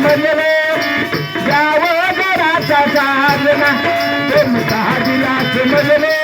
समजले जाव घराचा चालना प्रेम सहा दिला समजले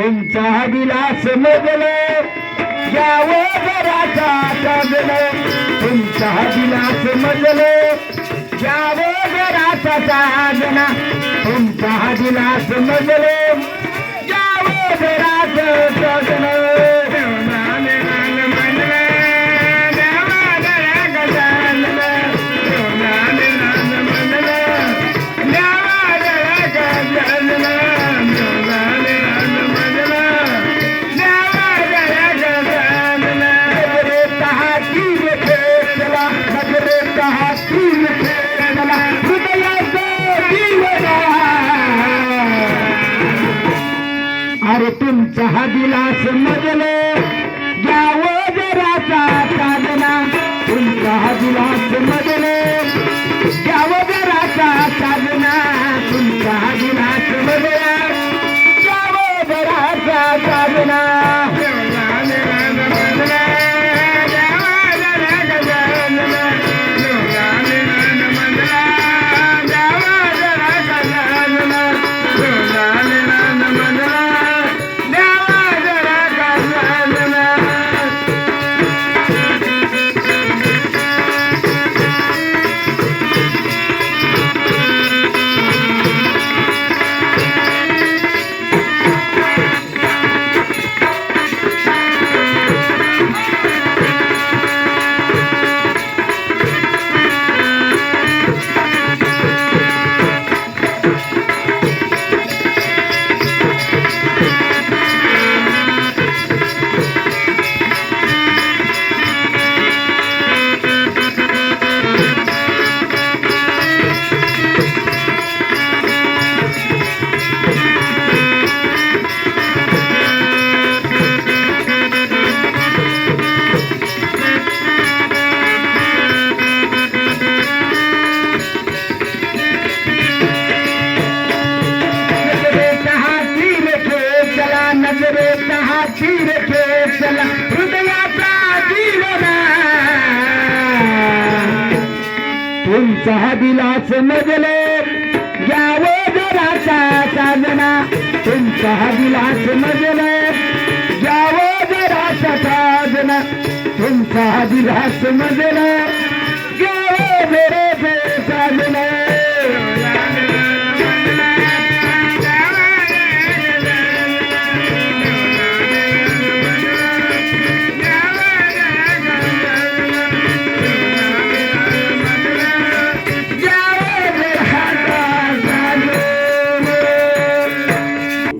तुमचा विलास मोगल याव जराचा चांगल तुमचा विलास मजल याव जराचा चांगला तुमचा विलास मजल याव जराचा चांगल अभिलाष मजले। चिरके चला हृदयाचा जीवना. तुमचा दिलास मजले याव जराचा साजना तुमचा दिलास मजले याव जराचा साजना तुमचा दिलास मजले याव जरा